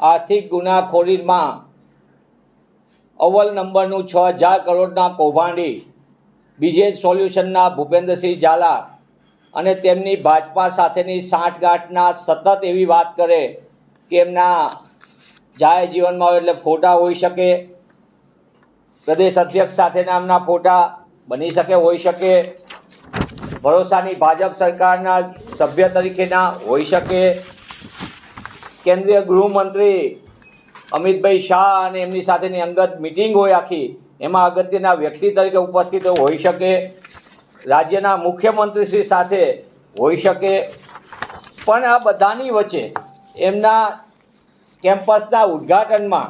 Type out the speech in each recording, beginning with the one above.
આર્થિક ગુનાખોરીમાં અવ્વલ નંબરનું છ હજાર કરોડના કૌભાંડી. બીજે સોલ્યુશનના ભૂપેન્દ્રસિંહ ઝાલા અને તેમની ભાજપા સાથેની સાંઠગાંઠના સતત એવી વાત કરે કે એમના જાહેર જીવનમાં એટલે ફોટા હોઈ શકે, પ્રદેશ અધ્યક્ષ સાથેના એમના ફોટા બની શકે, હોઈ શકે, ભરોસાની ભાજપ સરકારના સભ્ય તરીકેના હોઈ શકે. કેન્દ્રીય ગૃહમંત્રી અમિતભાઈ શાહ અને એમની સાથેની અંગત મિટિંગ હોય આખી, એમાં અગત્યના વ્યક્તિ તરીકે ઉપસ્થિત હોઈ શકે, રાજ્યના મુખ્યમંત્રીશ્રી સાથે હોઈ શકે. પણ આ બધાની વચ્ચે એમના કેમ્પસના ઉદ્ઘાટનમાં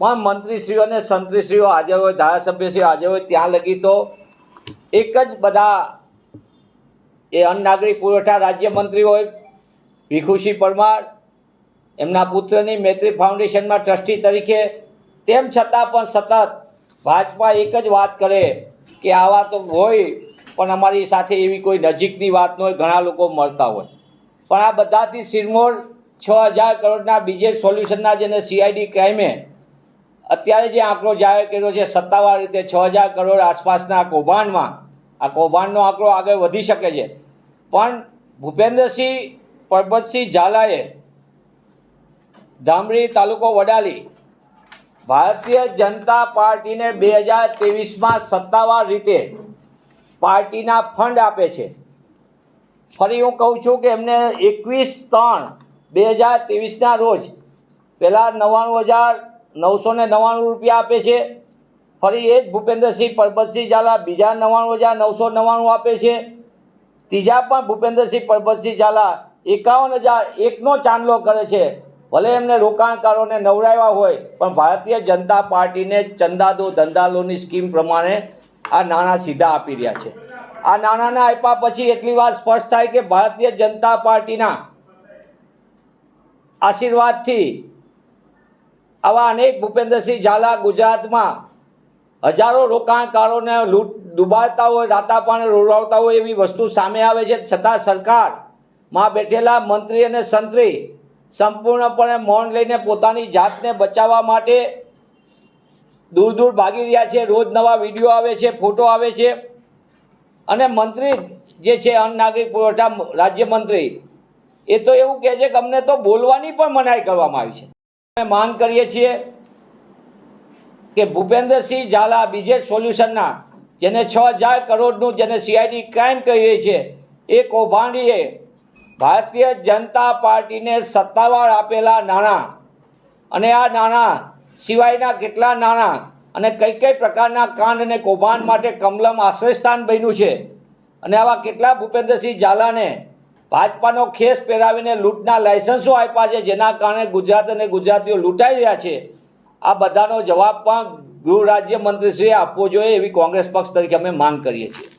પણ મંત્રીશ્રીઓ અને સંતરીશ્રીઓ હાજર હોય, ધારાસભ્યશ્રીઓ હાજર હોય, ત્યાં લગી તો એક જ બધા એ અન્ન નાગરિક પુરવઠા રાજ્યમંત્રી હોય ભીખુસિંહ પરમાર એમના પુત્રની મૈત્રી ફાઉન્ડેશનમાં ટ્રસ્ટી તરીકે, તેમ છતાં પણ સતત ભાજપા એક જ વાત કરે કે આવા તો હોય, પણ અમારી સાથે એવી કોઈ નજીકની વાત ન હોય, ઘણા લોકો મળતા હોય. પણ આ બધાથી સિરમોર છ હજાર કરોડના બીજે સોલ્યુશનના જેને સીઆઈડી ક્રાઇમે અત્યારે જે આંકડો જાહેર કર્યો છે, સત્તાવાર રીતે છ હજાર કરોડ આસપાસના કૌભાંડમાં, આ કૌભાંડનો આંકડો આગળ વધી શકે છે. પણ ભૂપેન્દ્રસિંહ પરબતસિંહ ઝાલાએ ધામરી તાલુકો વડાલી. ભારતીય જનતા પાર્ટીને બે હજાર ત્રેવીસમાં સત્તાવાર રીતે પાર્ટીના ફંડ આપે છે. ફરી હું કહું છું કે એમને એકવીસ ત્રણ બે હજાર ત્રેવીસના રોજ પહેલાં નવ્વાણું હજાર નવસો ને નવ્વાણું રૂપિયા આપે છે. ફરી એ જ ભૂપેન્દ્રસિંહ પરબતસિંહ ઝાલા બીજા નવ્વાણું હજાર નવસો નવ્વાણું આપે છે. ત્રીજા પણ ભૂપેન્દ્રસિંહ પરબતસિંહ ઝાલા એકાવન હજાર એકનો ચાંદલો કરે છે. ભલે એમને રોકાણકારોને નવરાવ્યા હોય, પણ ભારતીય જનતા પાર્ટીને ચંદાદો ધંધાલોની સ્કીમ પ્રમાણે આ નાણાં સીધા આપી રહ્યા છે. આ નાણાંના આપ્યા પછી એટલી વાત સ્પષ્ટ થાય કે ભારતીય જનતા પાર્ટીના આશીર્વાદથી આવા અનેક ભૂપેન્દ્રસિંહ ઝાલા ગુજરાતમાં હજારો રોકાણકારોને લૂંટ ડૂબાડતા હોય રાતા પાણી રોડાવતા હોય એવી વસ્તુ સામે આવે છે. છતાં સરકારમાં બેઠેલા મંત્રી અને સંત્રી સંપૂર્ણપણે મૌન લઈને પોતાની જાતને બચાવવા માટે દૂર દૂર ભાગી રહ્યા છે. રોજ નવા વીડિયો આવે છે, ફોટો આવે છે. અને મંત્રી જે છે, અન્ન નાગરિક પુરવઠા રાજ્યમંત્રી એ તો એવું કહે છે કે અમને તો બોલવાની પણ મનાઈ કરવામાં આવી છે. અમે માંગ કરીએ છીએ કે ભૂપેન્દ્રસિંહ ઝાલા બીજે સોલ્યુશનના, જેને છ હજાર કરોડનું જેને સીઆઈડી ક્રાઇમ કહી રહી છે, એ કૌભાંડીએ ભારતીય જનતા પાર્ટીને સત્તાવાર આપેલા નાણાં અને આ નાણાં સિવાયના કેટલા નાણાં અને કઈ કઈ પ્રકારના કાંડ અને કૌભાંડ માટે કમલમ આશ્રયસ્થાન બન્યું છે અને આવા કેટલા ભૂપેન્દ્રસિંહ ઝાલાને ભાજપાનો ખેસ પહેરાવીને લૂંટના લાયસન્સો આપ્યા છે, જેના કારણે ગુજરાત અને ગુજરાતીઓ લૂંટાઈ રહ્યા છે? આ બધાનો જવાબ પણ ગૃહ રાજ્યમંત્રીશ્રીએ આપવો જોઈએ એવી કોંગ્રેસ પક્ષ તરીકે અમે માંગ કરીએ છીએ.